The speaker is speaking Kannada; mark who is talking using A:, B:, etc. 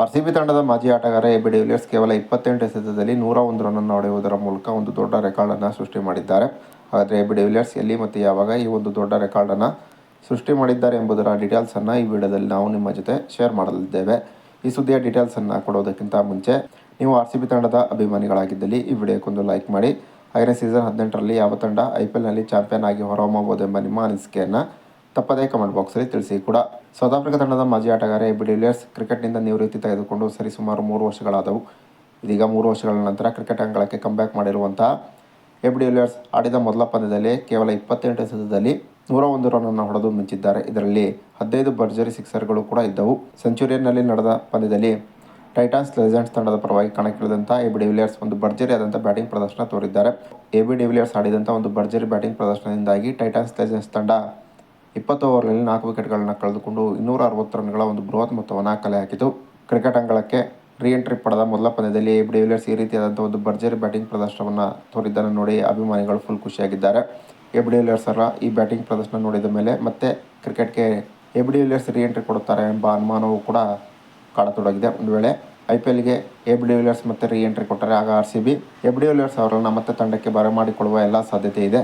A: ಆರ್ ಸಿ ಬಿ ತಂಡದ ಮಾಜಿ ಆಟಗಾರ ಎ ಬಿ ಡಿವಿಲಿಯರ್ಸ್ ಕೇವಲ ಇಪ್ಪತ್ತೆಂಟು ಎಸೆತದಲ್ಲಿ ನೂರ ಒಂದು ರನ್ನನ್ನು ಹೊಡೆಯುವುದರ ಮೂಲಕ ಒಂದು ದೊಡ್ಡ ರೆಕಾರ್ಡನ್ನು ಸೃಷ್ಟಿ ಮಾಡಿದ್ದಾರೆ. ಆದರೆ ಎ ಬಿ ಡಿವಿಲಿಯರ್ಸ್ ಎಲ್ಲಿ ಮತ್ತು ಯಾವಾಗ ಈ ಒಂದು ದೊಡ್ಡ ರೆಕಾರ್ಡನ್ನು ಸೃಷ್ಟಿ ಮಾಡಿದ್ದಾರೆ ಎಂಬುದರ ಡೀಟೇಲ್ಸನ್ನು ಈ ವಿಡಿಯೋದಲ್ಲಿ ನಾವು ನಿಮ್ಮ ಜೊತೆ ಶೇರ್ ಮಾಡಲಿದ್ದೇವೆ. ಈ ಸುದ್ದಿಯ ಡೀಟೇಲ್ಸನ್ನು ಕೊಡೋದಕ್ಕಿಂತ ಮುಂಚೆ ನೀವು ಆರ್ ಸಿ ಬಿ ತಂಡದ ಅಭಿಮಾನಿಗಳಾಗಿದ್ದಲ್ಲಿ ಈ ವಿಡಿಯೋಕ್ಕೊಂದು ಲೈಕ್ ಮಾಡಿ. ಹಾಗೆಯೇ ಸೀಸನ್ ಹದಿನೆಂಟರಲ್ಲಿ ಯಾವ ತಂಡ ಐ ಪಿ ಎಲ್ನಲ್ಲಿ ಚಾಂಪಿಯನ್ ಆಗಿ ಹೊರಹೊಮ್ಮಬಹುದು ಎಂಬ ನಿಮ್ಮ ಅನಿಸಿಕೆಯನ್ನು ತಪ್ಪದೇ ಕಮೆಂಟ್ ಬಾಕ್ಸಲ್ಲಿ ತಿಳಿಸಿ ಕೂಡ ಸೌತ್ ಆಫ್ರಿಕಾ ತಂಡದ ಮಾಜಿ ಆಟಗಾರ ಎ ಬಿ ಡಿವಿಲಿಯರ್ಸ್ ಕ್ರಿಕೆಟ್ನಿಂದ ನಿವೃತ್ತಿ ತೆಗೆದುಕೊಂಡು ಸರಿಸುಮಾರು ಮೂರು ವರ್ಷಗಳಾದವು. ಇದೀಗ ಮೂರು ವರ್ಷಗಳ ನಂತರ ಕ್ರಿಕೆಟ್ ಅಂಗಳಕ್ಕೆ ಕಂಬ್ಯಾಕ್ ಮಾಡಿರುವಂತಹ ಎ ಬಿ ಡಿವಿಲಿಯರ್ಸ್ ಆಡಿದ ಮೊದಲ ಪಂದ್ಯದಲ್ಲಿ ಕೇವಲ ಇಪ್ಪತ್ತೆಂಟು ಎಸೆತದಲ್ಲಿ ನೂರ ಒಂದು ರನ್ನನ್ನು ಹೊಡೆದು ಮಿಂಚಿದ್ದಾರೆ. ಇದರಲ್ಲಿ ಹದಿನೈದು ಭರ್ಜರಿ ಸಿಕ್ಸರ್ಗಳು ಕೂಡ ಇದ್ದವು. ಸೆಂಚುರಿಯನ್ನಲ್ಲಿ ನಡೆದ ಪಂದ್ಯದಲ್ಲಿ ಟೈಟಾನ್ಸ್ ಲೆಜೆಂಡ್ಸ್ ತಂಡದ ಪರವಾಗಿ ಕಣಕ್ಕಿಳಿದಂಥ ಎ ಬಿ ಡಿವಿಲಿಯರ್ಸ್ ಒಂದು ಭರ್ಜರಿ ಆದಂಥ ಬ್ಯಾಟಿಂಗ್ ಪ್ರದರ್ಶನ ತೋರಿದ್ದಾರೆ. ಎ ಬಿ ಡಿವಿಲಿಯರ್ಸ್ ಆಡಿದಂಥ ಒಂದು ಭರ್ಜರಿ ಬ್ಯಾಟಿಂಗ್ ಪ್ರದರ್ಶನದಿಂದಾಗಿ ಟೈಟಾನ್ಸ್ ಲೆಜೆಂಡ್ಸ್ ತಂಡ ಇಪ್ಪತ್ತು ಓವರ್ಗಳಲ್ಲಿ ನಾಲ್ಕು ವಿಕೆಟ್ಗಳನ್ನು ಕಳೆದುಕೊಂಡು ಇನ್ನೂರ ಅರವತ್ತು ರನ್ಗಳ ಒಂದು ಬೃಹತ್ ಮೊತ್ತವನ್ನು ಕಲೆ ಹಾಕಿತು. ಕ್ರಿಕೆಟ್ ಅಂಗಳಕ್ಕೆ ರೀ ಎಂಟ್ರಿ ಪಡೆದ ಮೊದಲ ಪಂದ್ಯದಲ್ಲಿ ಎ ಬಿ ಡಿವಿಲಿಯರ್ಸ್ ಈ ರೀತಿಯಾದಂಥ ಒಂದು ಭರ್ಜರಿ ಬ್ಯಾಟಿಂಗ್ ಪ್ರದರ್ಶನವನ್ನು ತೋರಿದ್ದನ್ನು ನೋಡಿ ಅಭಿಮಾನಿಗಳು ಫುಲ್ ಖುಷಿಯಾಗಿದ್ದಾರೆ. ಎ ಬಿ ಡಿವಿಲಿಯರ್ಸರ ಈ ಬ್ಯಾಟಿಂಗ್ ಪ್ರದರ್ಶನ ನೋಡಿದ ಮೇಲೆ ಮತ್ತೆ ಕ್ರಿಕೆಟ್ಗೆ A B de Villiers re entry ಕೊಡುತ್ತಾರೆ ಎಂಬ ಅನುಮಾನವೂ ಕೂಡ ಕಾಡತೊಡಗಿದೆ. ಒಂದು ವೇಳೆ ಐ ಪಿ ಎಲ್ಗೆ ಎ ಬಿ ಡಿವಿಲಿಯರ್ಸ್ ಮತ್ತೆ ರೀ ಎಂಟ್ರಿ ಕೊಟ್ಟರೆ ಆಗ R C B A B de Villiers ಅವರನ್ನು ಮತ್ತೆ ತಂಡಕ್ಕೆ ಬರಮಾಡಿಕೊಳ್ಳುವ ಎಲ್ಲ ಸಾಧ್ಯತೆ ಇದೆ.